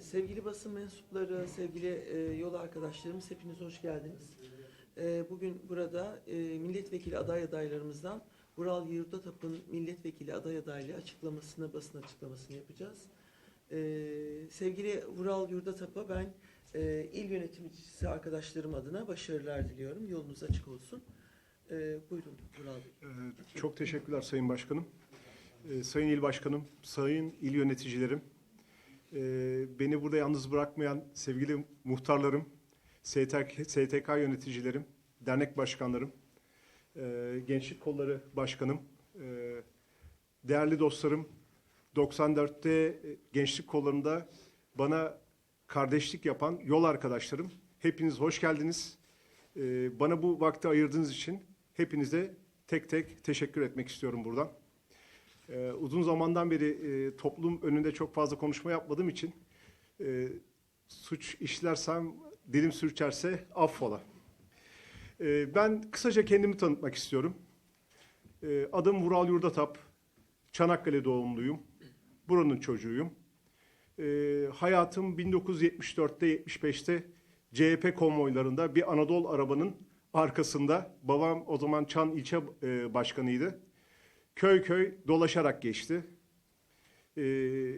sevgili basın mensupları, sevgili e, yol arkadaşlarımız hepiniz hoş geldiniz. E, bugün burada e, milletvekili aday adaylarımızdan Vural Yurdatap'ın milletvekili aday adaylığı açıklamasını, basın açıklamasını yapacağız. E, sevgili Vural Yurdatap'a ben e, il yöneticisi arkadaşlarım adına başarılar diliyorum. Yolunuz açık olsun. E, buyurun Vural Bey. Ee, Çok teşekkürler Sayın Başkanım. Ee, Sayın İl Başkanım, Sayın İl Yöneticilerim, ee, beni burada yalnız bırakmayan sevgili muhtarlarım, STK, STK yöneticilerim, dernek başkanlarım, ee, Gençlik Kolları Başkanım, ee, değerli dostlarım, 94'te e, Gençlik Kolları'nda bana kardeşlik yapan yol arkadaşlarım, hepiniz hoş geldiniz. Ee, Bana bu vakti ayırdığınız için hepinize tek tek teşekkür etmek istiyorum buradan. Ee, uzun zamandan beri e, toplum önünde çok fazla konuşma yapmadığım için e, suç işlersem, dilim sürçerse affola. Ee, ben kısaca kendimi tanıtmak istiyorum. Ee, adım Vural Yurdatap, Çanakkale doğumluyum, buranın çocuğuyum. Ee, hayatım 1974'te, 75'te CHP konvoylarında bir Anadolu arabanın arkasında, babam o zaman Çan ilçe e, başkanıydı köy köy dolaşarak geçti. Ee,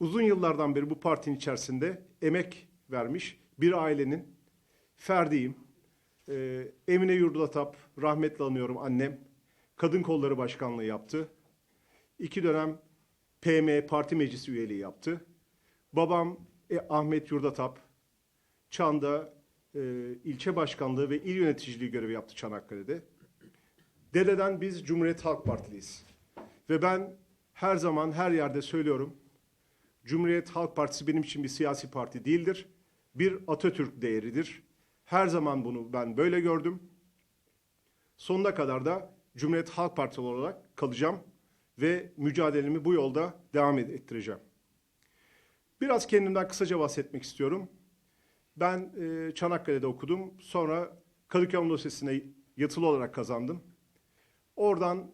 uzun yıllardan beri bu partinin içerisinde emek vermiş bir ailenin ferdiyim. Ee, Emine Yurdatap, rahmetli anıyorum annem, Kadın Kolları Başkanlığı yaptı. İki dönem PM Parti Meclisi üyeliği yaptı. Babam e, Ahmet Yurdatap, Çan'da e, ilçe başkanlığı ve il yöneticiliği görevi yaptı Çanakkale'de. Dededen biz Cumhuriyet Halk Partiliyiz. Ve ben her zaman her yerde söylüyorum. Cumhuriyet Halk Partisi benim için bir siyasi parti değildir. Bir Atatürk değeridir. Her zaman bunu ben böyle gördüm. Sonuna kadar da Cumhuriyet Halk Partisi olarak kalacağım ve mücadelemi bu yolda devam ettireceğim. Biraz kendimden kısaca bahsetmek istiyorum. Ben e, Çanakkale'de okudum. Sonra Kadıköy Üniversitesi'ne yatılı olarak kazandım. Oradan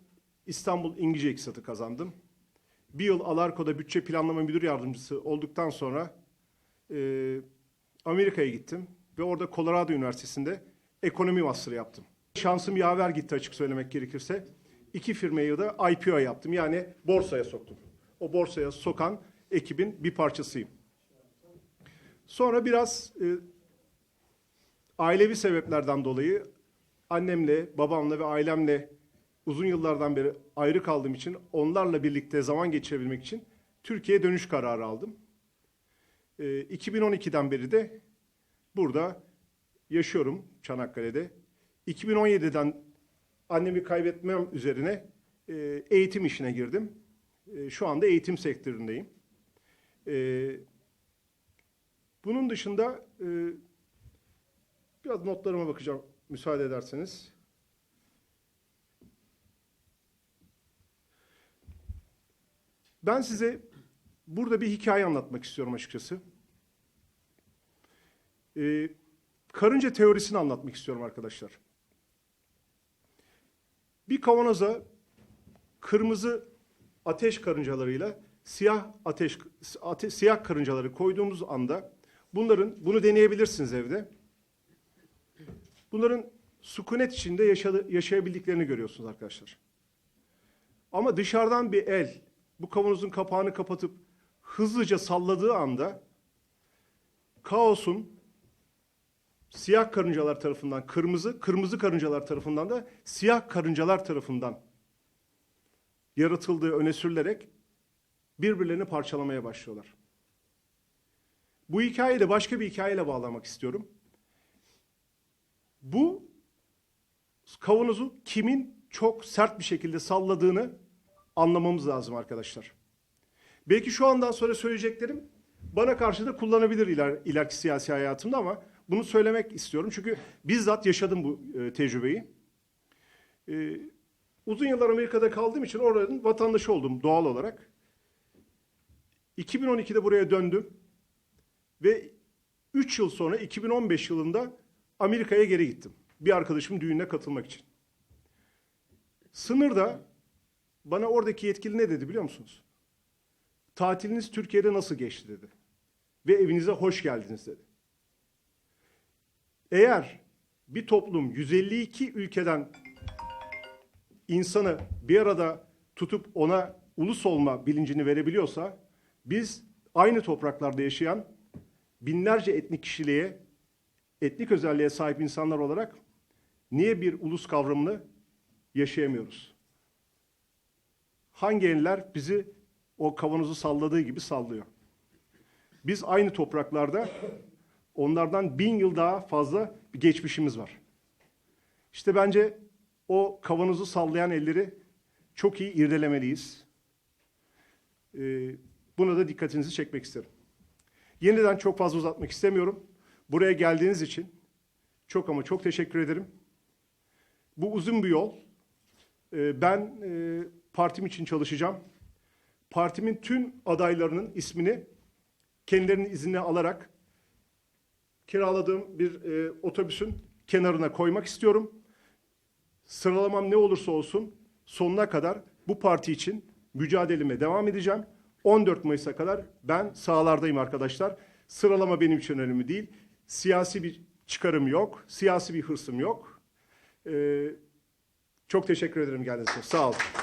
İstanbul İngilizce İktisatı kazandım. Bir yıl Alarko'da bütçe planlama müdür yardımcısı olduktan sonra e, Amerika'ya gittim ve orada Colorado Üniversitesi'nde ekonomi master'ı yaptım. Şansım yaver gitti açık söylemek gerekirse. İki firmayı da IPO yaptım yani borsaya soktum. O borsaya sokan ekibin bir parçasıyım. Sonra biraz e, ailevi sebeplerden dolayı annemle, babamla ve ailemle uzun yıllardan beri ayrı kaldığım için onlarla birlikte zaman geçirebilmek için Türkiye'ye dönüş kararı aldım. Ee, 2012'den beri de burada yaşıyorum Çanakkale'de. 2017'den annemi kaybetmem üzerine e, eğitim işine girdim. E, şu anda eğitim sektöründeyim. E, bunun dışında e, biraz notlarıma bakacağım müsaade ederseniz. Ben size burada bir hikaye anlatmak istiyorum açıkçası. Ee, karınca teorisini anlatmak istiyorum arkadaşlar. Bir kavanoza kırmızı ateş karıncalarıyla siyah ateş ate, siyah karıncaları koyduğumuz anda bunların bunu deneyebilirsiniz evde. Bunların sükunet içinde yaşadı, yaşayabildiklerini görüyorsunuz arkadaşlar. Ama dışarıdan bir el bu kavanozun kapağını kapatıp hızlıca salladığı anda kaosun siyah karıncalar tarafından kırmızı, kırmızı karıncalar tarafından da siyah karıncalar tarafından yaratıldığı öne sürülerek birbirlerini parçalamaya başlıyorlar. Bu hikayeyi de başka bir hikayeyle bağlamak istiyorum. Bu kavanozu kimin çok sert bir şekilde salladığını anlamamız lazım arkadaşlar. Belki şu andan sonra söyleyeceklerim bana karşı da kullanabilir iler, ileriki siyasi hayatımda ama bunu söylemek istiyorum. Çünkü bizzat yaşadım bu e, tecrübeyi. E, uzun yıllar Amerika'da kaldığım için oranın vatandaşı oldum doğal olarak. 2012'de buraya döndüm ve 3 yıl sonra 2015 yılında Amerika'ya geri gittim. Bir arkadaşımın düğününe katılmak için. Sınırda bana oradaki yetkili ne dedi biliyor musunuz? Tatiliniz Türkiye'de nasıl geçti dedi. Ve evinize hoş geldiniz dedi. Eğer bir toplum 152 ülkeden insanı bir arada tutup ona ulus olma bilincini verebiliyorsa biz aynı topraklarda yaşayan binlerce etnik kişiliğe, etnik özelliğe sahip insanlar olarak niye bir ulus kavramını yaşayamıyoruz? Hangi eller bizi o kavanozu salladığı gibi sallıyor? Biz aynı topraklarda onlardan bin yıl daha fazla bir geçmişimiz var. İşte bence o kavanozu sallayan elleri çok iyi irdelemeliyiz. Ee, buna da dikkatinizi çekmek isterim. Yeniden çok fazla uzatmak istemiyorum. Buraya geldiğiniz için çok ama çok teşekkür ederim. Bu uzun bir yol. Ee, ben e, partim için çalışacağım. Partimin tüm adaylarının ismini kendilerinin iznine alarak kiraladığım bir e, otobüsün kenarına koymak istiyorum. Sıralamam ne olursa olsun sonuna kadar bu parti için mücadeleme devam edeceğim. 14 Mayıs'a kadar ben sahalardayım arkadaşlar. Sıralama benim için önemli değil. Siyasi bir çıkarım yok, siyasi bir hırsım yok. Ee, çok teşekkür ederim geldiğiniz için. Sağ olun.